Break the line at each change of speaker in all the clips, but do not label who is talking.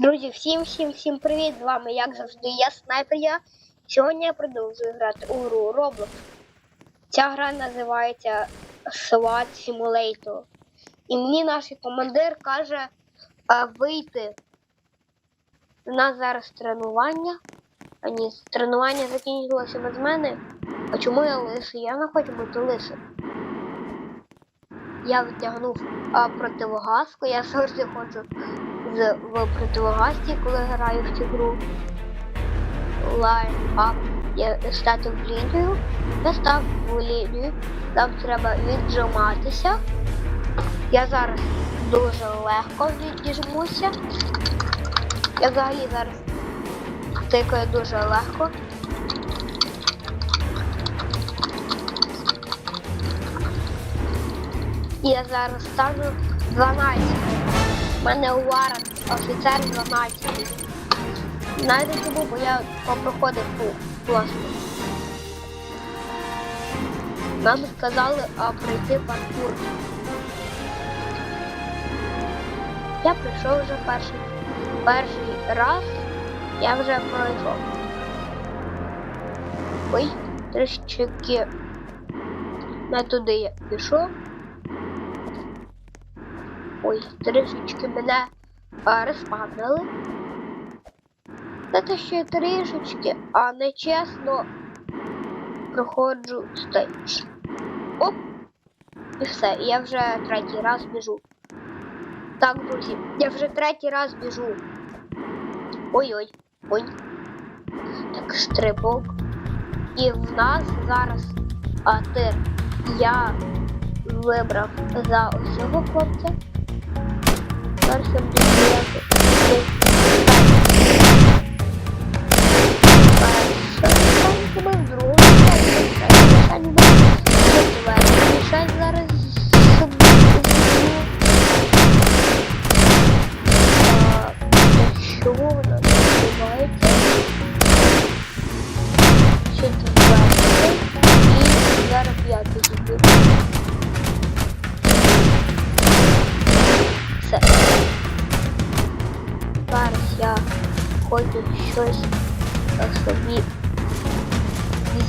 Друзі, всім всім всім привіт! З вами як завжди я снайпер я. Сьогодні я продовжую грати у гру Roblox. Ця гра називається SWAT Simulator. І мені наш командир каже а, вийти. У нас зараз тренування. А ні, тренування закінчилося без мене. А чому я лисий? Я не хочу бути лисим. Я витягнув противогазку, я завжди хочу з в противогасті, коли граю в цю гру. Up. Я стати в лінію. Я став в лінію. Там треба віджиматися. Я зараз дуже легко відіжмуся. Я взагалі зараз тикаю дуже легко. Я зараз ставлю 12. У мене уварен офіцер 12. Знаєте чому? Бо я попроходив ту класну. Нам сказали а, пройти паркур. Я прийшов вже перший. Перший раз я вже пройшов. Ой, трішки не туди я пішов. Ой, трішечки мене а, розпадали. Це ще трішечки, а нечесно проходжу стейдж. Оп! І все, я вже третій раз біжу. Так, друзі, я вже третій раз біжу. Ой-ой, ой. Так, стрибок. І в нас зараз а, тир. Я вибрав за ось цього хлопця. Зараз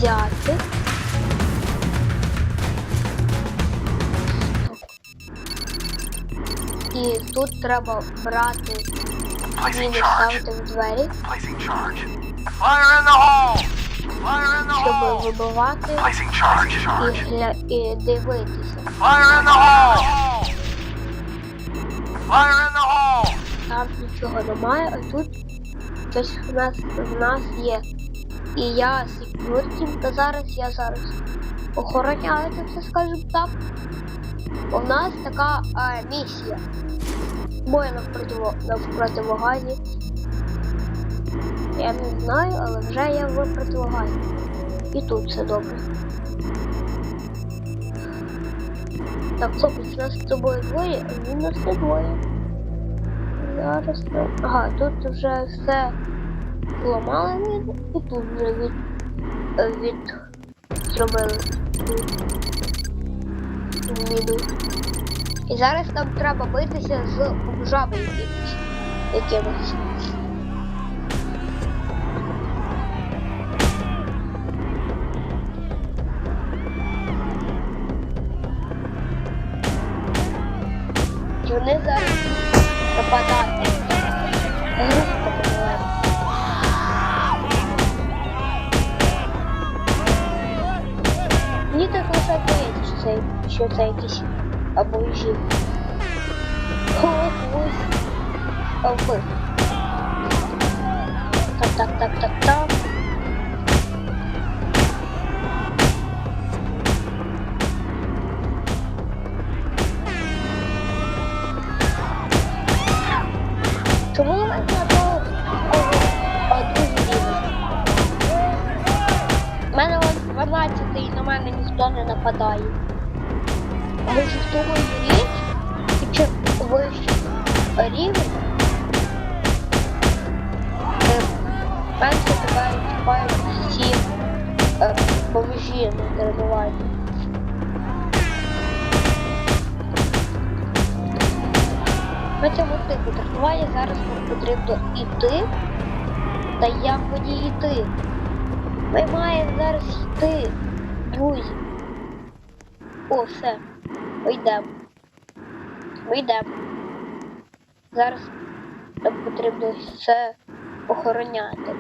взяти. І тут треба брати міни ставити в двері, щоб вибивати і, гля... і дивитися. Там нічого немає, а тут щось в нас в нас є. І я секюрті, та зараз я зараз охороняю це все, скажімо так. У нас така е, місія. Бо я навпроти, навпротивогазі. Я не знаю, але вже я в противогазі. І тут все добре. Так, хлопець, нас з тобою двоє, а він нас не двоє. Зараз. Ага, тут вже все зламали міну, і тут вже від, від зробили від- І зараз нам треба битися з бомжами якимось. якимось. Вони зараз це, що це якісь або. Ось. А. Так, так, так, так, так. Чому у мене того другий рівень? У мене 12 і на мене ніхто не нападає. Може в тому і річ, і чи вище рівень? Менше тебе відчувають всі бомжі на тренуванні. на цьому типу тренування зараз нам потрібно йти. Та як мені йти? Ми маємо зараз йти, друзі. О, все. Ми йдемо. Зараз нам потрібно все охороняти.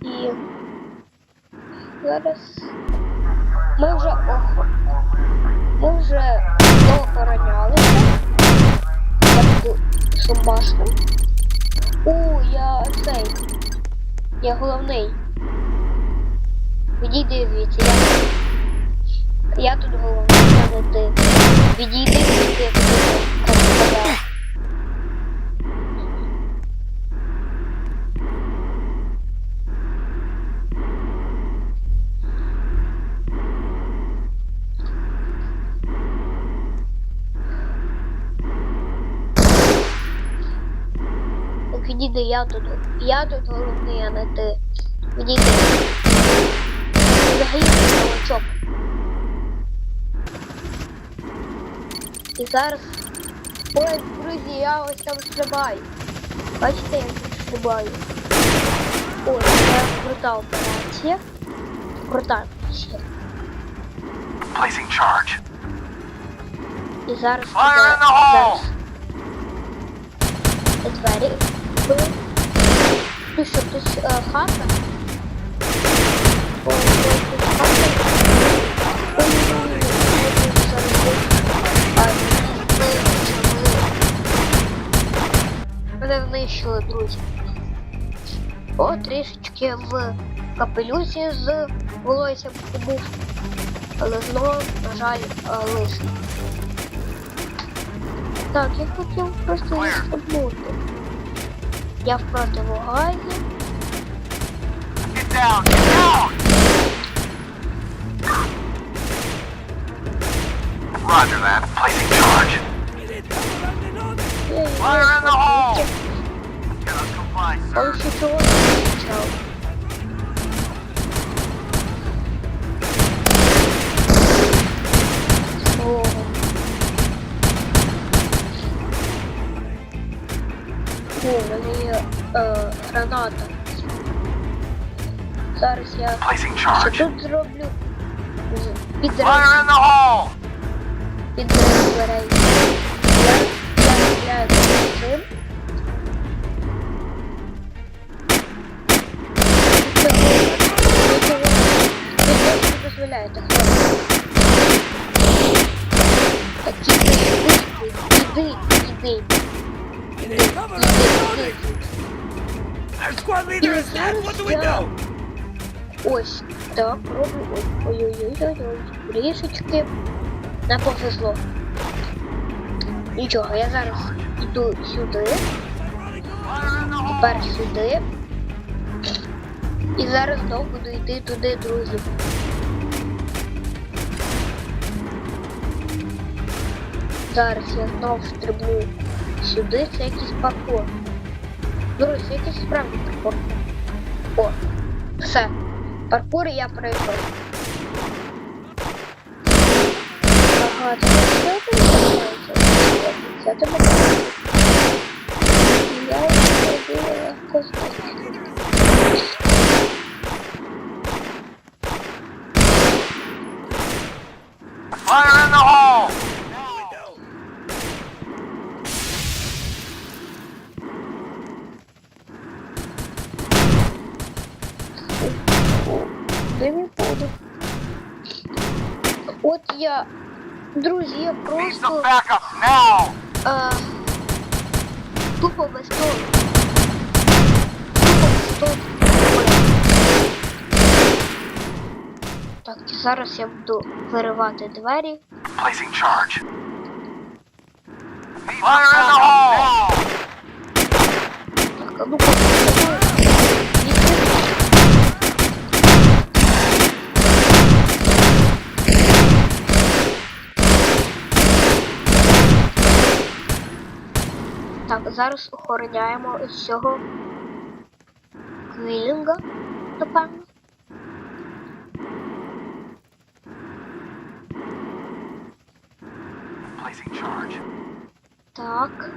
І зараз ми вже охо... ми вже охоронялися. Я буду шумбашком. У, я цей. Я головний. Відійди звідси, я. Я тут головний, я не ти. Відійди звідси, як ти так сказав. Так відійди, я тут. Я тут головний, а не ти. Відійди. Взагалі новачок. І зараз. Ой, друзі, я ось там стрибаю. Бачите, я тут стрибаю. Ось, це крута операція. Крута операція.
Placing charge.
І зараз
Fire in the hole!
зараз двері. Ви- Ти що, ти ж, е, хата? Ой, ой, тут хата. Ой, ой, ой, ой, ой, зараз ви- Ай, мене знищили. Мене знищили, друзі. О, трішечки в капелюсі з волоссям побув. Але знову, на жаль, е. Так, я хотів просто
Clear.
відступнути. Я в противогазі.
Get down! Get down! Roger that. Placing charge.
Я
Fire in the hole! Okay, let's go fly,
А
sir.
Граната. Зараз я що тут зроблю? Під під дверей. Я, цим. Дозволяєте, хлопці. Так іди, іди, іди, іди. Іди, іди.
Squad leader is dead. What do we do?
Ось так роблю. Ой, Ой-ой-ой-ой. Трішечки. Не повезло. Нічого, я зараз йду сюди, тепер сюди. І зараз знову буду йти туди, друзі. Зараз я знову стрибну сюди, це якийсь паркур. Друзі, якийсь справді паркур. О, все. Паркур я пройшов. Ага, це все? Це Я тебе легко здати.
Fire in the hole!
Де він буду? От я, друзі, я просто е, тупо без того. Тупо без того. Так, зараз я буду виривати двері.
Placing charge. Fire in the hole!
Так, а ну-ка, Зараз охороняємо цього квілінга, напевно. Так.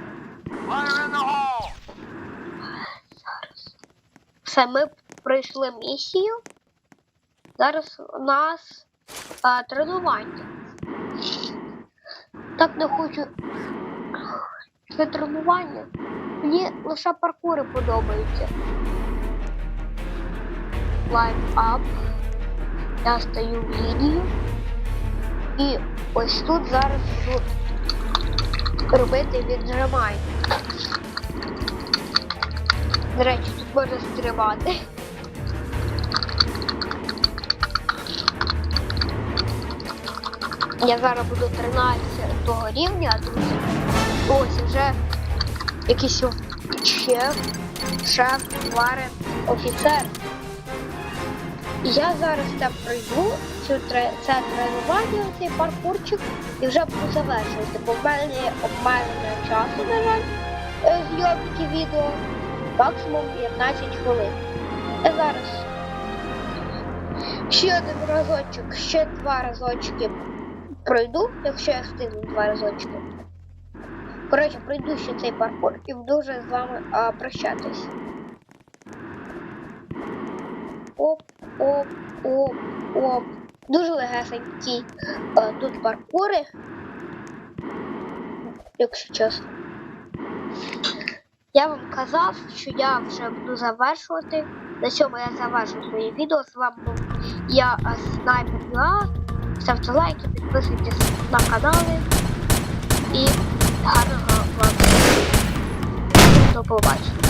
Зараз.
Все, ми пройшли місію. Зараз у нас а, тренування. Так не хочу це тренування. Мені лише паркури подобаються. Line up. Я стою в лінію. І ось тут зараз буду робити віджимання. До речі, тут можна стрибати. Я зараз буду 13 рівня, друзі. Ось вже якийсь шеф, шеф, варен, офіцер. Я зараз це пройду, це тренування, цей паркурчик, і вже буду завершувати, бо в мене є обмеження часу, на жаль, е, зйомки відео, максимум 15 хвилин. Я зараз ще один разочок, ще два разочки пройду, якщо я встигну два разочки. Коротше, пройду ще цей паркур і буду вже з вами а, прощатись. Оп, оп, оп, оп. Дуже легесенькі а, тут паркури. Якщо чесно. Я вам казав, що я вже буду завершувати. На цьому я завершу своє відео. З вами був я Снайпер Юа. Ставте лайки, підписуйтесь на канали. І гарного вам. До побачення.